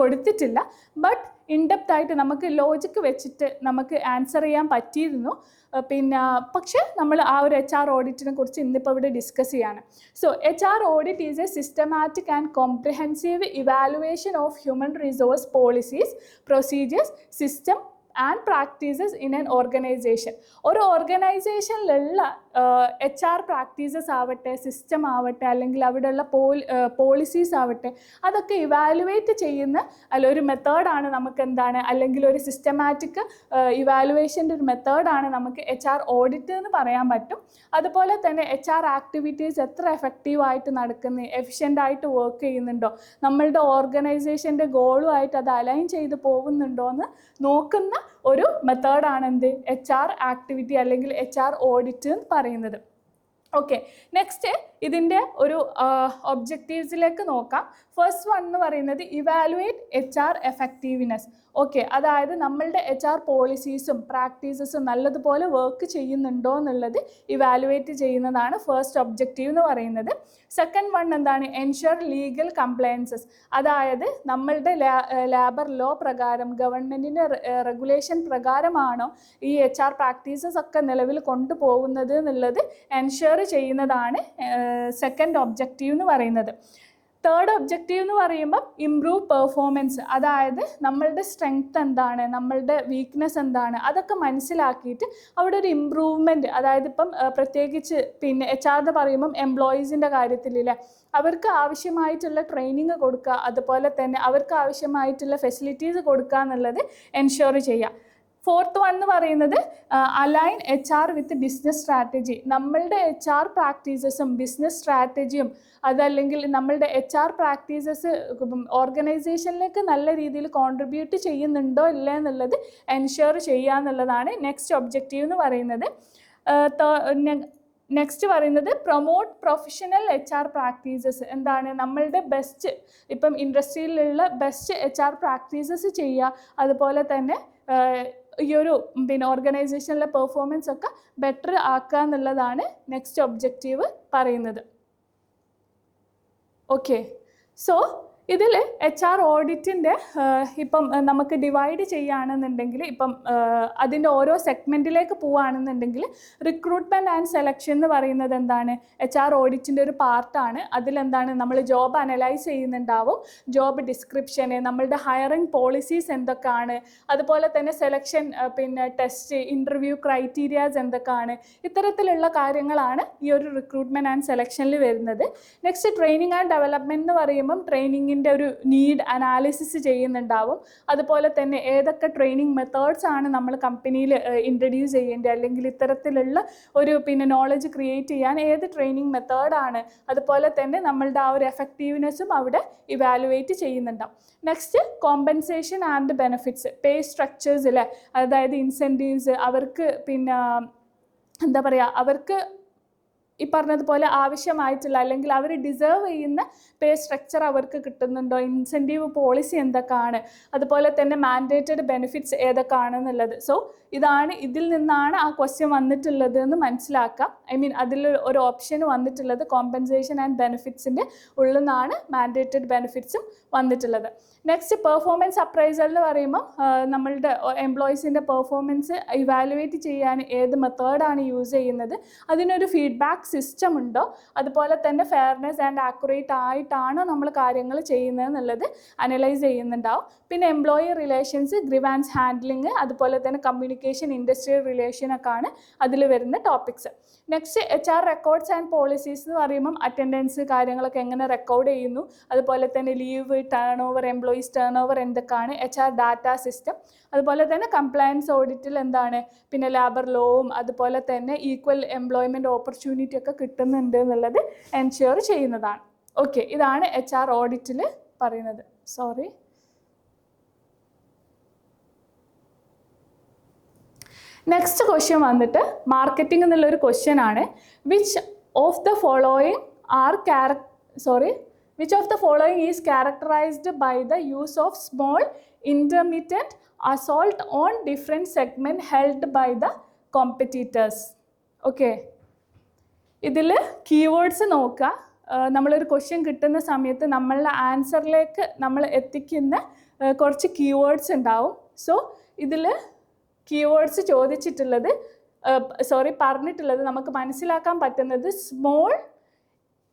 കൊടുത്തിട്ടില്ല. ബട്ട് ഇൻഡെപ്ത് ആയിട്ട് നമുക്ക് ലോജിക്ക് വെച്ചിട്ട് നമുക്ക് ആൻസർ ചെയ്യാൻ പറ്റിയിരുന്നു. പിന്നെ പക്ഷേ നമ്മൾ ആ ഒരു എച്ച് ആർ ഓഡിറ്റിനെ കുറിച്ച് ഇന്നിപ്പോൾ ഇവിടെ ഡിസ്കസ് ചെയ്യാണ്. So H R audit is a systematic and comprehensive evaluation of human resource policies procedures system and practices in an organization ഒരു ഓർഗനൈസേഷനിലുള്ള എച്ച് ആർ പ്രാക്ടീസസ് ആവട്ടെ സിസ്റ്റം ആവട്ടെ അല്ലെങ്കിൽ അവിടെയുള്ള പോളി പോളിസീസ് ആവട്ടെ അതൊക്കെ ഇവാലുവേറ്റ് ചെയ്യുന്ന അല്ല ഒരു മെത്തേഡാണ് നമുക്ക് എന്താണ് അല്ലെങ്കിൽ ഒരു സിസ്റ്റമാറ്റിക് ഇവാലുവേഷന്റെ ഒരു മെത്തേഡാണ് നമുക്ക് എച്ച് ആർ ഓഡിറ്റ് എന്ന് പറയാൻ പറ്റും. അതുപോലെ തന്നെ എച്ച് ആർ ആക്ടിവിറ്റീസ് എത്ര എഫക്റ്റീവായിട്ട് നടക്കുന്നു എഫിഷ്യന്റ് ആയിട്ട് വർക്ക് ചെയ്യുന്നുണ്ടോ നമ്മളുടെ ഓർഗനൈസേഷന്റെ ഗോളുമായിട്ട് അത് അലൈൻ ചെയ്ത് പോകുന്നുണ്ടോ എന്ന് നോക്കുന്ന ഒരു മെത്തേഡാണ് എന്ത്? എച്ച് ആർ ആക്ടിവിറ്റി അല്ലെങ്കിൽ എച്ച് ആർ ഓഡിറ്റ് എന്ന് പറയുന്നത്. ഓക്കെ നെക്സ്റ്റ് ഇതിന്റെ ഒരു ഒബ്ജക്റ്റീവ്സിലേക്ക് നോക്കാം. ഫസ്റ്റ് വൺ എന്ന് പറയുന്നത് evaluate H R effectiveness okay അതായത് നമ്മളുടെ എച്ച് ആർ പോളിസീസും പ്രാക്ടീസസും നല്ലതുപോലെ വർക്ക് ചെയ്യുന്നുണ്ടോ എന്നുള്ളത് ഇവാലുവേറ്റ് ചെയ്യുന്നതാണ് ഫസ്റ്റ് ഒബ്ജക്റ്റീവ് എന്ന് പറയുന്നത്. സെക്കൻഡ് വൺ എന്താണ്? എൻഷുർ ലീഗൽ കംപ്ലയൻസസ് അതായത് നമ്മളുടെ ലേബർ ലോ പ്രകാരം ഗവൺമെന്റിന്റെ റെഗുലേഷൻ പ്രകാരമാണോ ഈ എച്ച് ആർ പ്രാക്ടീസസ് ഒക്കെ നിലവിൽ കൊണ്ടുപോകുന്നത് എന്നുള്ളത് എൻഷുർ ചെയ്യുന്നതാണ് സെക്കൻഡ് ഒബ്ജക്റ്റീവ് എന്ന് പറയുന്നത്. തേർഡ് ഒബ്ജക്റ്റീവ് എന്ന് പറയുമ്പോൾ ഇംപ്രൂവ് പെർഫോമൻസ് അതായത് നമ്മളുടെ സ്ട്രെങ്ത് എന്താണ് നമ്മളുടെ വീക്ക്നെസ് എന്താണ് അതൊക്കെ മനസ്സിലാക്കിയിട്ട് അവിടെ ഒരു ഇമ്പ്രൂവ്മെന്റ് അതായത് ഇപ്പം പ്രത്യേകിച്ച് പിന്നെ എച്ച് ആർ പറയുമ്പം എംപ്ലോയീസിന്റെ കാര്യത്തിലില്ലേ അവർക്ക് ആവശ്യമായിട്ടുള്ള ട്രെയിനിങ് കൊടുക്കുക അതുപോലെ തന്നെ അവർക്ക് ആവശ്യമായിട്ടുള്ള ഫെസിലിറ്റീസ് കൊടുക്കുക എന്നുള്ളത് എൻഷുർ ചെയ്യുക. ഫോർത്ത് വൺ എന്ന് പറയുന്നത് align H R with business strategy നമ്മളുടെ എച്ച് ആർ പ്രാക്ടീസസും ബിസിനസ് സ്ട്രാറ്റജിയും അതല്ലെങ്കിൽ നമ്മളുടെ എച്ച് ആർ പ്രാക്ടീസസ് ഓർഗനൈസേഷനിലേക്ക് നല്ല രീതിയിൽ കോൺട്രിബ്യൂട്ട് ചെയ്യുന്നുണ്ടോ ഇല്ല എന്നുള്ളത് എൻഷുർ ചെയ്യുക എന്നുള്ളതാണ് നെക്സ്റ്റ് ഒബ്ജക്റ്റീവ് എന്ന് പറയുന്നത്. നെക്സ്റ്റ് പറയുന്നത് promote professional H R practices എന്താണ്? നമ്മളുടെ ബെസ്റ്റ് ഇപ്പം ഇൻഡസ്ട്രിയിലുള്ള ബെസ്റ്റ് എച്ച് ആർ പ്രാക്ടീസസ് ചെയ്യുക. അതുപോലെ തന്നെ ഈ ഒരു പിന്നെ ഓർഗനൈസേഷനിലെ പെർഫോമൻസ് ഒക്കെ ബെറ്റർ ആക്കുക എന്നുള്ളതാണ് നെക്സ്റ്റ് ഒബ്ജക്റ്റീവ് പറയുന്നത്. ഓക്കെ സോ ഇതിൽ എച്ച് ആർ ഓഡിറ്റിന്റെ ഇപ്പം നമുക്ക് ഡിവൈഡ് ചെയ്യുകയാണെന്നുണ്ടെങ്കിൽ ഇപ്പം അതിന്റെ ഓരോ സെഗ്മെന്റിലേക്ക് പോവുകയാണെന്നുണ്ടെങ്കിൽ റിക്രൂട്ട്മെന്റ് ആൻഡ് സെലക്ഷൻ എന്ന് പറയുന്നത് എന്താണ്? എച്ച് ആർ ഓഡിറ്റിന്റെ ഒരു പാർട്ടാണ് അതിലെന്താണ്? നമ്മൾ ജോബ് അനലൈസ് ചെയ്യുന്നുണ്ടാവും. ജോബ് ഡിസ്ക്രിപ്ഷന് നമ്മളുടെ ഹയറിംഗ് പോളിസീസ് എന്തൊക്കെയാണ്? അതുപോലെ തന്നെ സെലക്ഷൻ പിന്നെ ടെസ്റ്റ് ഇന്റർവ്യൂ ക്രൈറ്റീരിയാസ് എന്തൊക്കെയാണ്? ഇത്തരത്തിലുള്ള കാര്യങ്ങളാണ് ഈ ഒരു റിക്രൂട്ട്മെന്റ് ആൻഡ് സെലക്ഷനിൽ വരുന്നത്. നെക്സ്റ്റ് ട്രെയിനിങ് ആൻഡ് ഡെവലപ്മെന്റ് എന്ന് പറയുമ്പം ട്രെയിനിങ്ങിന്റെ ഒരു നീഡ് അനാലിസിസ് ചെയ്യുന്നുണ്ടാവും. അതുപോലെ തന്നെ ഏതൊക്കെ ട്രെയിനിങ് മെത്തേഡ്സ് ആണ് നമ്മൾ കമ്പനിയിൽ ഇൻട്രൊഡ്യൂസ് ചെയ്യേണ്ടത്? അല്ലെങ്കിൽ ഇത്തരത്തിലുള്ള ഒരു പിന്നെ നോളജ് ക്രിയേറ്റ് ചെയ്യാൻ ഏത് ട്രെയിനിങ് മെത്തേഡാണ് അതുപോലെ തന്നെ നമ്മളുടെ ആ ഒരു എഫക്റ്റീവ്നെസ്സും അവിടെ ഇവാലുവേറ്റ് ചെയ്യുന്നുണ്ടാവും. Next compensation and benefits pay സ്ട്രക്ചേഴ്സിലെ അതായത് ഇൻസെന്റീവ്സ് അവർക്ക് പിന്നെ എന്താ പറയുക അവർക്ക് ഈ പറഞ്ഞതുപോലെ ആവശ്യമായിട്ടുള്ള അല്ലെങ്കിൽ അവർ ഡിസേർവ് ചെയ്യുന്ന പേ സ്ട്രക്ചർ അവർക്ക് കിട്ടുന്നുണ്ടോ? ഇൻസെന്റീവ് പോളിസി എന്തൊക്കെയാണ്? അതുപോലെ തന്നെ മാൻഡേറ്റഡ് ബെനിഫിറ്റ്സ് ഏതൊക്കെയാണെന്നുള്ളത്. സോ ഇതാണ് ഇതിൽ നിന്നാണ് ആ ക്വസ്റ്റ്യൻ വന്നിട്ടുള്ളത് എന്ന് മനസ്സിലാക്കാം. ഐ മീൻ അതിൽ ഒരു ഓപ്ഷൻ വന്നിട്ടുള്ളത് കോമ്പൻസേഷൻ ആൻഡ് ബെനിഫിറ്റ്സിന്റെ ഉള്ളിൽ നിന്നാണ് മാൻഡേറ്റഡ് ബെനിഫിറ്റ്സും വന്നിട്ടുള്ളത്. നെക്സ്റ്റ് പെർഫോമൻസ് അപ്രൈസൽ എന്ന് പറയുമ്പോൾ നമ്മളുടെ എംപ്ലോയീസിന്റെ പെർഫോമൻസ് ഇവാലുവേറ്റ് ചെയ്യാൻ ഏത് മെത്തേഡാണ് യൂസ് ചെയ്യുന്നത് അതിനൊരു ഫീഡ്ബാക്ക് സിസ്റ്റം ഉണ്ടോ അതുപോലെ തന്നെ ഫെയർനെസ് ആൻഡ് ആക്യുറേറ്റ് ആയിട്ടാണോ നമ്മൾ കാര്യങ്ങൾ ചെയ്യുന്നത് എന്നുള്ളത് അനലൈസ് ചെയ്യുന്നുണ്ടാവും. പിന്നെ എംപ്ലോയി റിലേഷൻസ് ഗ്രിവാൻസ് ഹാൻഡ്ലിങ് അതുപോലെ തന്നെ കമ്മ്യൂണിക്കേഷൻ ഇൻഡസ്ട്രിയൽ റിലേഷൻ ഒക്കെ ആണ് അതിൽ വരുന്ന topics next H R records and policies എന്ന് പറയുമ്പം അറ്റൻഡൻസ് കാര്യങ്ങളൊക്കെ എങ്ങനെ റെക്കോർഡ് ചെയ്യുന്നു? അതുപോലെ തന്നെ leave turnover employees turnover എന്തൊക്കെയാണ്? എച്ച് ആർ ഡാറ്റ സിസ്റ്റം അതുപോലെ തന്നെ കംപ്ലയൻസ് ഓഡിറ്റിൽ എന്താണ്? പിന്നെ ലേബർ ലോവും അതുപോലെ തന്നെ ഈക്വൽ എംപ്ലോയ്മെന്റ് ഓപ്പർച്യൂണിറ്റി ഒക്കെ കിട്ടുന്നുണ്ട് എന്നുള്ളത് എൻഷുർ ചെയ്യുന്നതാണ്. ഓക്കെ ഇതാണ് എച്ച് ആർ ഓഡിറ്റിൽ പറയുന്നത്. സോറി നെക്സ്റ്റ് ക്വസ്റ്റ്യൻ വന്നിട്ട് മാർക്കറ്റിംഗ് എന്നുള്ളൊരു ക്വസ്റ്റ്യൻ ആണ്. Which of the following are ക്യാര sorry which of the following is characterized by the use of small intermediate assault on different segment held by the competitors okay ഇതിൽ keywords നോക്കുക നമ്മളൊരു question കിട്ടുന്ന സമയത്ത് നമ്മളുടെ ആൻസറിലേക്ക് നമ്മൾ എത്തിക്കുന്ന കുറച്ച് കീവേഡ്സ് ഉണ്ടാവും. സോ ഇതിൽ കീവേഡ്സ് ചോദിച്ചിട്ടുള്ളത് സോറി പറഞ്ഞിട്ടുള്ളത് നമുക്ക് മനസ്സിലാക്കാൻ പറ്റുന്നത് സ്മോൾ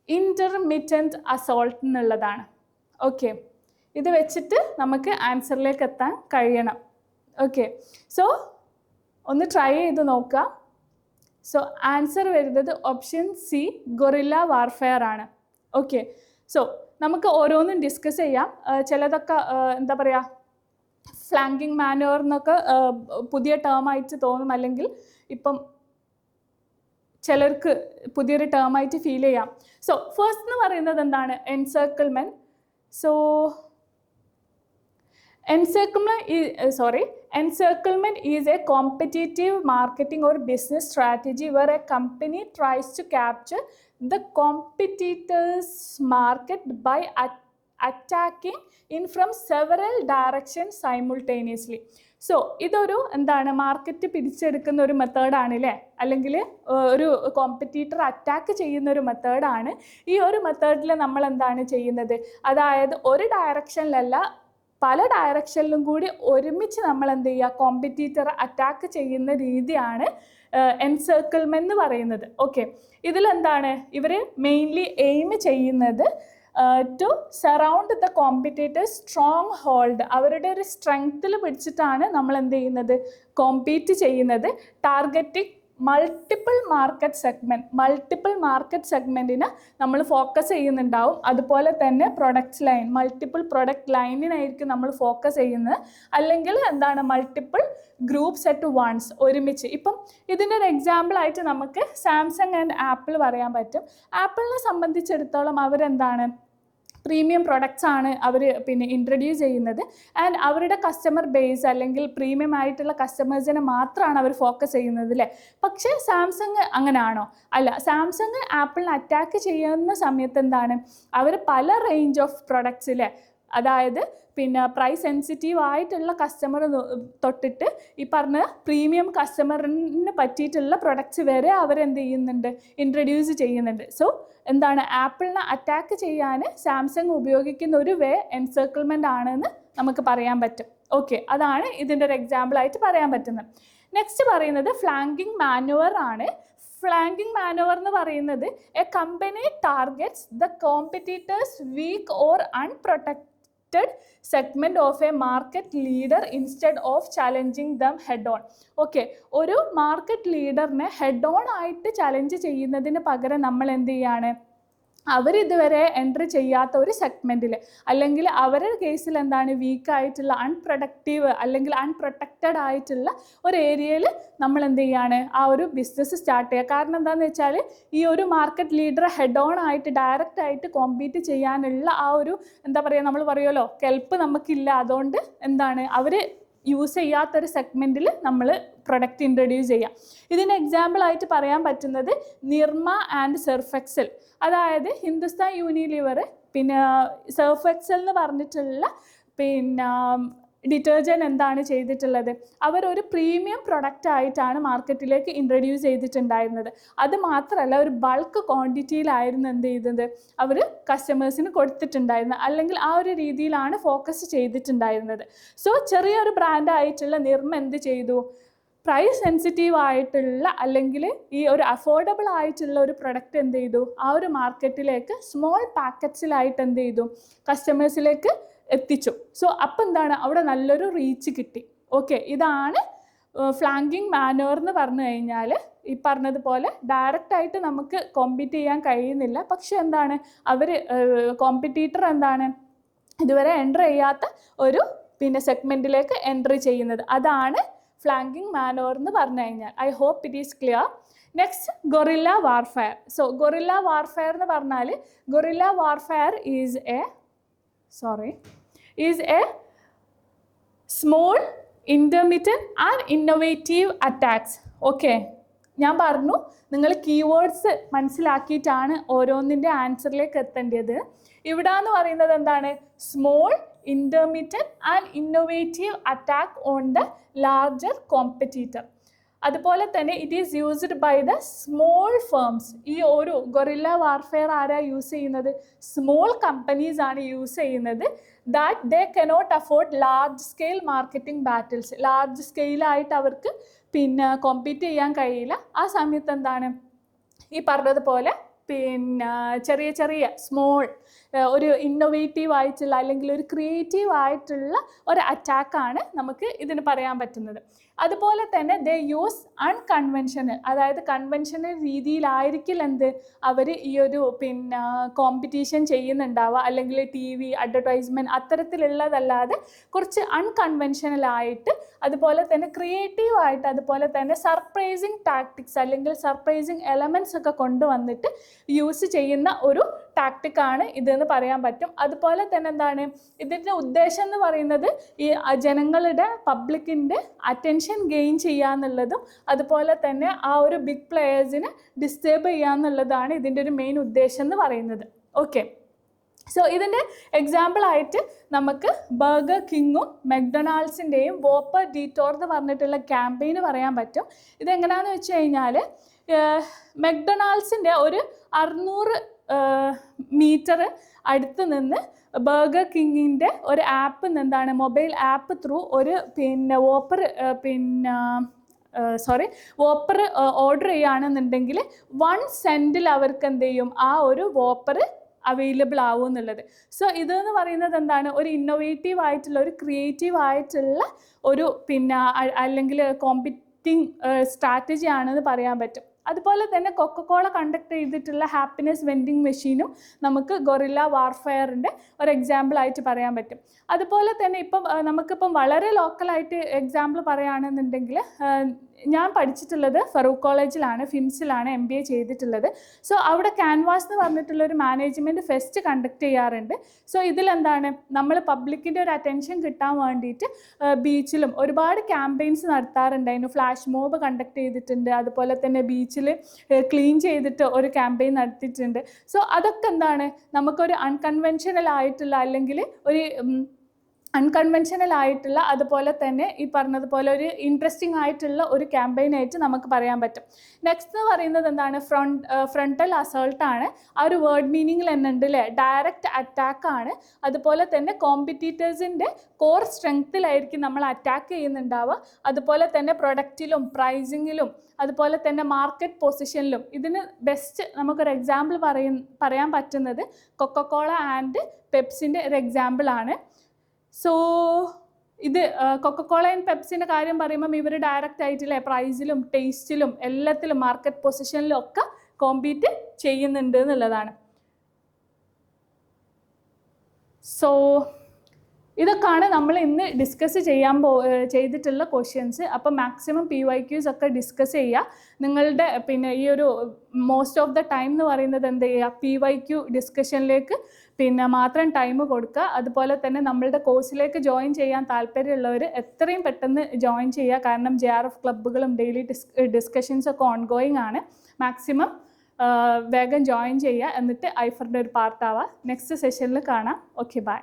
ഇന്റർമിറ്റന്റ് അസോൾട്ട് എന്നുള്ളതാണ്. ഓക്കെ ഇത് വെച്ചിട്ട് നമുക്ക് ആൻസറിലേക്ക് എത്താൻ കഴിയണം. ഓക്കെ സോ ഒന്ന് ട്രൈ ചെയ്ത് നോക്കാം സോ ആൻസർ വരുന്നത് ഓപ്ഷൻ സി ഗൊറില്ല വാർഫെയർ ആണ്. ഓക്കെ സോ നമുക്ക് ഓരോന്നും ഡിസ്കസ് ചെയ്യാം. ചിലതൊക്കെ എന്താ പറയുക ഫ്ലാങ്കിങ് മാനുവർ എന്നൊക്കെ പുതിയ ടേം ആയിട്ട് തോന്നും. അല്ലെങ്കിൽ ഇപ്പം ചിലർക്ക് പുതിയൊരു ടേം ആയിട്ട് ഫീൽ ചെയ്യാം. സോ ഫസ്റ്റ് എന്ന് പറയുന്നത് എന്താണ്? Encirclement so encirclement sorry encirclement is a competitive marketing ഒരു business strategy where a company tries to capture the competitors market by at by in from several direction simultaneously so ഇതൊരു എന്താണ് market പിടിച്ചെടുക്കുന്ന ഒരു മെത്തേഡാണ് അല്ലേ അല്ലെങ്കിൽ ഒരു കോമ്പറ്റീറ്റർ അറ്റാക്ക് ചെയ്യുന്ന ഒരു മെത്തേഡാണ് ഈ ഒരു മെത്തേഡിൽ നമ്മൾ എന്താണ് ചെയ്യുന്നത്? അതായത് ഒരു ഡയറക്ഷനിലല്ല പല ഡയറക്ഷനിലും കൂടി ഒരുമിച്ച് നമ്മൾ എന്ത് ചെയ്യുക? കോമ്പറ്റീറ്റർ അറ്റാക്ക് ചെയ്യുന്ന രീതിയാണ് എൻസർക്കിൾമെന്ന് പറയുന്നത്. ഓക്കെ ഇതിലെന്താണ്? ഇവർ മെയിൻലി എയിം ചെയ്യുന്നത് to surround the competitors stronghold അവരുടെ ഒരു സ്ട്രെങ്ത്തിൽ പിടിച്ചിട്ടാണ് നമ്മൾ എന്ത് ചെയ്യുന്നത്? കോമ്പീറ്റ് ചെയ്യുന്നത്. Targeting multiple market segment multiple market സെഗ്മെന്റിന് നമ്മൾ ഫോക്കസ് ചെയ്യുന്നുണ്ടാവും. അതുപോലെ തന്നെ പ്രൊഡക്റ്റ് ലൈൻ മൾട്ടിപ്പിൾ പ്രൊഡക്റ്റ് ലൈനിനായിരിക്കും നമ്മൾ ഫോക്കസ് ചെയ്യുന്നത്. അല്ലെങ്കിൽ എന്താണ്? മൾട്ടിപ്പിൾ ഗ്രൂപ്പ്സ് അറ്റ് വൺസ് ഒരുമിച്ച്. ഇപ്പം ഇതിന്റെ ഒരു എക്സാമ്പിൾ ആയിട്ട് നമുക്ക് സാംസങ് ആൻഡ് ആപ്പിൾ പറയാൻ പറ്റും. ആപ്പിളിനെ സംബന്ധിച്ചിടത്തോളം അവരെന്താണ്? പ്രീമിയം പ്രൊഡക്ട്സ് ആണ് അവർ പിന്നെ ഇൻട്രൊഡ്യൂസ് ചെയ്യുന്നത്. ആൻഡ് അവരുടെ കസ്റ്റമർ ബേസ് അല്ലെങ്കിൽ പ്രീമിയം ആയിട്ടുള്ള കസ്റ്റമേഴ്സിനെ മാത്രമാണ് അവർ ഫോക്കസ് ചെയ്യുന്നത് അല്ലേ പക്ഷേ സാംസങ് അങ്ങനെയാണോ അല്ല സാംസങ് ആപ്പിളിനെ അറ്റാക്ക് ചെയ്യുന്ന സമയത്ത് എന്താണ്? അവർ പല റേഞ്ച് ഓഫ് പ്രൊഡക്ട്സ് അല്ലേ അതായത് പിന്നെ പ്രൈസ് സെൻസിറ്റീവ് ആയിട്ടുള്ള കസ്റ്റമർ തൊട്ടിട്ട് ഈ പറഞ്ഞ പ്രീമിയം കസ്റ്റമറിന് പറ്റിയിട്ടുള്ള പ്രൊഡക്റ്റ്സ് വരെ അവർ അവരെന്ത് ചെയ്യുന്നുണ്ട്? ഇൻട്രൊഡ്യൂസ് ചെയ്യുന്നുണ്ട്. സോ എന്താണ്? ആപ്പിളിനെ അറ്റാക്ക് ചെയ്യാൻ സാംസങ് ഉപയോഗിക്കുന്ന ഒരു വേ എൻസർക്കിൾമെന്റ് ആണെന്ന് നമുക്ക് പറയാൻ പറ്റും. ഓക്കെ അതാണ് ഇതിന്റെ ഒരു എക്സാമ്പിൾ ആയിട്ട് പറയാൻ പറ്റുന്നത്. നെക്സ്റ്റ് പറയുന്നത് ഫ്ലാങ്കിങ് മാനുവർ ആണ്. ഫ്ലാങ്കിങ് മാനുവർ എന്ന് പറയുന്നത് a company targets the competitors weak or unprotected segment of a market leader instead of challenging them head on okay ഒരു മാർക്കറ്റ് ലീഡറിനെ ഹെഡ് ഓൺ ആയിട്ട് ചലഞ്ച് ചെയ്യുന്നതിന് പകരം നമ്മൾ എന്ത് ചെയ്യാണ്? അവരിതുവരെ എൻട്രി ചെയ്യാത്ത ഒരു സെഗ്മെന്റിൽ അല്ലെങ്കിൽ അവരുടെ കേസിൽ എന്താണ് വീക്കായിട്ടുള്ള അൺപ്രൊഡക്റ്റീവ് അല്ലെങ്കിൽ അൺപ്രൊട്ടക്റ്റഡ് ആയിട്ടുള്ള ഒരു ഏരിയയിൽ നമ്മൾ എന്ത് ചെയ്യാണ്? ആ ഒരു ബിസിനസ് സ്റ്റാർട്ട് ചെയ്യുക. കാരണം എന്താണെന്ന് വെച്ചാൽ ഈ ഒരു മാർക്കറ്റ് ലീഡർ ഹെഡ് ഓൺ ആയിട്ട് ഡയറക്റ്റ് ആയിട്ട് കോമ്പീറ്റ് ചെയ്യാനുള്ള ആ ഒരു എന്താ പറയുക നമ്മൾ പറയുമല്ലോ കെൽപ്പ് നമുക്കില്ല. അതുകൊണ്ട് എന്താണ്? അവർ യൂസ് ചെയ്യാത്തൊരു സെഗ്മെന്റിൽ നമ്മൾ പ്രൊഡക്റ്റ് ഇൻട്രൊഡ്യൂസ് ചെയ്യാം. ഇതിന് എക്സാമ്പിൾ ആയിട്ട് പറയാൻ പറ്റുന്നത് നിർമ്മ ആൻഡ് സെർഫെക്സൽ അതായത് ഹിന്ദുസ്ഥാൻ യൂണിലിവർ പിന്നെ സെർഫെക്സൽ എന്ന് പറഞ്ഞിട്ടുള്ള പിന്നെ ഡിറ്റർജന്റ് എന്താണ് ചെയ്തിട്ടുള്ളത്? അവർ ഒരു പ്രീമിയം പ്രൊഡക്റ്റ് ആയിട്ടാണ് മാർക്കറ്റിലേക്ക് ഇൻട്രൊഡ്യൂസ് ചെയ്തിട്ടുണ്ടായിരുന്നത്. അത് മാത്രമല്ല ഒരു ബൾക്ക് ക്വാണ്ടിറ്റിയിലായിരുന്നു എന്ത് ചെയ്തത്? അവർ കസ്റ്റമേഴ്സിന് കൊടുത്തിട്ടുണ്ടായിരുന്നത്. അല്ലെങ്കിൽ ആ ഒരു രീതിയിലാണ് ഫോക്കസ് ചെയ്തിട്ടുണ്ടായിരുന്നത്. സോ ചെറിയൊരു ബ്രാൻഡായിട്ടുള്ള നിർമ്മ എന്ത് ചെയ്തു? പ്രൈസ് സെൻസിറ്റീവ് ആയിട്ടുള്ള അല്ലെങ്കിൽ ഈ ഒരു അഫോർഡബിൾ ആയിട്ടുള്ള ഒരു പ്രൊഡക്റ്റ് എന്ത് ചെയ്തു? ആ ഒരു മാർക്കറ്റിലേക്ക് സ്മോൾ പാക്കറ്റ്സിലായിട്ട് എന്ത് ചെയ്തു? കസ്റ്റമേഴ്സിലേക്ക് എത്തിച്ചു. സോ അപ്പം എന്താണ് അവിടെ നല്ലൊരു റീച്ച് കിട്ടി. ഓക്കെ ഇതാണ് ഫ്ലാങ്കിങ് മാനുവർ എന്ന് പറഞ്ഞു കഴിഞ്ഞാൽ ഈ പറഞ്ഞതുപോലെ ഡയറക്റ്റായിട്ട് നമുക്ക് കോമ്പീറ്റ് ചെയ്യാൻ കഴിയുന്നില്ല. പക്ഷെ എന്താണ്? അവർ കോമ്പറ്റീറ്റർ എന്താണ്? ഇതുവരെ എന്റർ ചെയ്യാത്ത ഒരു പിന്നെ സെഗ്മെന്റിലേക്ക് എൻട്രി ചെയ്യുന്നത്. അതാണ് ഫ്ലാങ്കിങ് മാനുവർ എന്ന് പറഞ്ഞു കഴിഞ്ഞാൽ. I hope it is clear next guerrilla warfare so guerrilla warfare എന്ന് പറഞ്ഞാൽ guerrilla warfare is a sorry is a small intermediate and innovative attacks okay ഞാൻ പറഞ്ഞു നിങ്ങൾ കീവേഡ്സ് മനസ്സിലാക്കിയിട്ടാണ് ഓരോന്നിന്റെ ആൻസറിലേക്ക് എത്തേണ്ടത്. ഇവിടെ എന്ന് പറയുന്നത് എന്താണ്? Small intermediate and innovative attack on the larger competitor അതുപോലെ തന്നെ it is used by the small firms ഈ ഒരു ഗൊറില്ല വാർഫെയർ ആരാ യൂസ് ചെയ്യുന്നത്? സ്മോൾ കമ്പനീസ് ആണ് യൂസ് ചെയ്യുന്നത് that they cannot afford large scale marketing battles large സ്കെയിലായിട്ട് അവർക്ക് പിന്നെ കോമ്പീറ്റ് ചെയ്യാൻ കഴിയില്ല. ആ സമയത്ത് എന്താണ്? ഈ പറഞ്ഞതുപോലെ പിന്നെ ചെറിയ ചെറിയ സ്മോൾ ഒരു ഇന്നൊവേറ്റീവ് ആയിട്ടുള്ള അല്ലെങ്കിൽ ഒരു ക്രിയേറ്റീവ് ആയിട്ടുള്ള ഒരു അറ്റാക്കാണ് നമുക്ക് ഇതിന് പറയാൻ പറ്റുന്നത്. അതുപോലെ തന്നെ ദ യൂസ് അൺകൺവെൻഷനൽ അതായത് കൺവെൻഷനൽ രീതിയിലായിരിക്കില്ല എന്ത്? അവർ ഈ ഒരു പിന്നെ കോമ്പറ്റീഷൻ ചെയ്യുന്നുണ്ടാവുക. അല്ലെങ്കിൽ ടി വി അഡ്വർടൈസ്മെന്റ് അത്തരത്തിലുള്ളതല്ലാതെ കുറച്ച് അൺകൺവെൻഷനൽ ആയിട്ട് അതുപോലെ തന്നെ ക്രിയേറ്റീവ് ആയിട്ട് അതുപോലെ തന്നെ സർപ്രൈസിങ് ടാക്ടിക്സ് അല്ലെങ്കിൽ സർപ്രൈസിങ് എലമെന്റ്സ് ഒക്കെ കൊണ്ടുവന്നിട്ട് യൂസ് ചെയ്യുന്ന ഒരു ടാക്ടിക്കാണ് ഇതെന്ന് പറയാൻ പറ്റും. അതുപോലെ തന്നെ എന്താണ്? ഇതിന്റെ ഉദ്ദേശം എന്ന് പറയുന്നത് ഈ ജനങ്ങളുടെ പബ്ലിക്കിന്റെ അറ്റൻഷൻ ഗെയിൻ ചെയ്യാന്നുള്ളതും അതുപോലെ തന്നെ ആ ഒരു ബിഗ് പ്ലെയേഴ്സിനെ ഡിസ്റ്റേബ് ചെയ്യാന്നുള്ളതാണ് ഇതിന്റെ ഒരു മെയിൻ ഉദ്ദേശം എന്ന് പറയുന്നത്. ഓക്കെ സോ ഇതിന്റെ എക്സാമ്പിളായിട്ട് നമുക്ക് ബർഗർ കിങ്ങും മെക്ഡൊണാൾഡ്സിന്റെയും വോപ്പർ ഡീറ്റോർ എന്ന് പറഞ്ഞിട്ടുള്ള ക്യാമ്പയിന് പറയാൻ പറ്റും. ഇതെങ്ങനെയാണെന്ന് വെച്ച് കഴിഞ്ഞാൽ മെക്ഡൊണാൾഡ്സിന്റെ ഒരു അറുന്നൂറ് മീറ്റർ അടുത്ത് നിന്ന് ബർഗർ കിങ്ങിന്റെ ഒരു ആപ്പ് എന്താണ് മൊബൈൽ ആപ്പ് ത്രൂ ഒരു പിന്നെ വോപ്പർ പിന്നെ സോറി വോപ്പർ ഓർഡർ ചെയ്യുകയാണെന്നുണ്ടെങ്കിൽ വൺ സെന്റിൽ അവർക്ക് എന്ത് ചെയ്യും? ആ ഒരു വോപ്പർ അവൈലബിൾ ആവും എന്നുള്ളത്. സോ ഇതെന്ന് പറയുന്നത് എന്താണ്? ഒരു ഇന്നോവേറ്റീവ് ആയിട്ടുള്ള ഒരു ക്രിയേറ്റീവ് ആയിട്ടുള്ള ഒരു പിന്നെ അല്ലെങ്കിൽ കോമ്പറ്റിങ് സ്ട്രാറ്റജി ആണെന്ന് പറയാൻ പറ്റും. അതുപോലെ തന്നെ കൊക്കക്കോള കണ്ടക്ട് ചെയ്തിട്ടുള്ള ഹാപ്പിനെസ് വെൻഡിങ് മെഷീനും നമുക്ക് ഗൊറില്ല വാർഫെയറിന്റെ ഒരു എക്സാമ്പിൾ ആയിട്ട് പറയാൻ പറ്റും. അതുപോലെ തന്നെ ഇപ്പം നമുക്കിപ്പം വളരെ ലോക്കലായിട്ട് എക്സാമ്പിൾ പറയുകയാണെന്നുണ്ടെങ്കിൽ ഞാൻ പഠിച്ചിട്ടുള്ളത് ഫറൂഖ് കോളേജിലാണ് ഫിംസിലാണ് എം ബി എ ചെയ്തിട്ടുള്ളത്. സോ അവിടെ ക്യാൻവാസ് എന്ന് പറഞ്ഞിട്ടുള്ള ഒരു മാനേജ്മെന്റ് ഫെസ്റ്റ് കണ്ടക്ട് ചെയ്യാറുണ്ട്. സോ ഇതിലെന്താണ്? നമ്മൾ പബ്ലിക്കിന്റെ ഒരു അറ്റൻഷൻ കിട്ടാൻ വേണ്ടിയിട്ട് ബീച്ചിലും ഒരുപാട് ക്യാമ്പയിൻസ് നടത്താറുണ്ടായിരുന്നു ഫ്ലാഷ് മോബ് കണ്ടക്ട് ചെയ്തിട്ടുണ്ട്. അതുപോലെ തന്നെ ബീച്ചിൽ ക്ലീൻ ചെയ്തിട്ട് ഒരു ക്യാമ്പയിൻ നടത്തിയിട്ടുണ്ട്. സോ അതൊക്കെ എന്താണ്? നമുക്കൊരു അൺകൺവെൻഷനൽ ആയിട്ടുള്ള അല്ലെങ്കിൽ ഒരു അൺകൺവെൻഷനൽ ആയിട്ടുള്ള അതുപോലെ തന്നെ ഈ പറഞ്ഞതുപോലെ ഒരു ഇൻട്രസ്റ്റിംഗ് ആയിട്ടുള്ള ഒരു ക്യാമ്പയിനായിട്ട് നമുക്ക് പറയാൻ പറ്റും. നെക്സ്റ്റ് എന്ന് പറയുന്നത് എന്താണ്? ഫ്രണ്ട് ഫ്രണ്ടൽ അസൾട്ടാണ് ആ ഒരു വേർഡ് മീനിങ്ങിൽ തന്നെ ഉണ്ട് അല്ലേ ഡയറക്റ്റ് അറ്റാക്ക് ആണ്. അതുപോലെ തന്നെ കോമ്പറ്റീറ്റേഴ്സിന്റെ കോർ സ്ട്രെങ്ത്തിലായിരിക്കും നമ്മൾ അറ്റാക്ക് ചെയ്യുന്നുണ്ടാവുക. അതുപോലെ തന്നെ പ്രൊഡക്റ്റിലും പ്രൈസിങ്ങിലും അതുപോലെ തന്നെ മാർക്കറ്റ് പൊസിഷനിലും ഇതിന് ബെസ്റ്റ് നമുക്കൊരു എക്സാമ്പിൾ പറയ പറയാൻ പറ്റുന്നത് കൊക്കക്കോള ആൻഡ് പെപ്സിന്റെ ഒരു എക്സാമ്പിൾ ആണ്. സോ ഇത് കൊക്കക്കോള ആൻഡ് പെപ്സിന്റെ കാര്യം പറയുമ്പം ഇവർ ഡയറക്റ്റ് ആയിട്ടില്ലേ പ്രൈസിലും ടേസ്റ്റിലും എല്ലാത്തിലും മാർക്കറ്റ് പൊസിഷനിലും ഒക്കെ കോമ്പീറ്റ് ചെയ്യുന്നുണ്ട് എന്നുള്ളതാണ്. സോ ഇതൊക്കെയാണ് നമ്മൾ ഇന്ന് ഡിസ്കസ് ചെയ്യാൻ പോ ചെയ്തിട്ടുള്ള ക്വസ്റ്റ്യൻസ് അപ്പം മാക്സിമം പി വൈ ക്യൂസ് ഒക്കെ ഡിസ്കസ് ചെയ്യുക. നിങ്ങളുടെ പിന്നെ ഈ ഒരു മോസ്റ്റ് ഓഫ് ദ ടൈം എന്ന് പറയുന്നത് എന്ത് ചെയ്യുക? പി വൈ ക്യു ഡിസ്കഷനിലേക്ക് പിന്നെ മാത്രം ടൈം കൊടുക്കുക അതുപോലെ തന്നെ നമ്മളുടെ കോഴ്സിലേക്ക് ജോയിൻ ചെയ്യാൻ താല്പര്യമുള്ളവർ എത്രയും പെട്ടെന്ന് ജോയിൻ ചെയ്യുക. കാരണം ജെ ആർ എഫ് ക്ലബ്ബുകളും ഡെയിലി ഡിസ് ഡിസ്കഷൻസ് ഒക്കെ ഓൺഗോയിങ് ആണ്. മാക്സിമം വേഗം ജോയിൻ ചെയ്യുക. എന്നിട്ട് ഐഫറിന്റെ ഒരു പാർട്ടാവുക നെക്സ്റ്റ് സെഷനിൽ കാണാം. Okay bye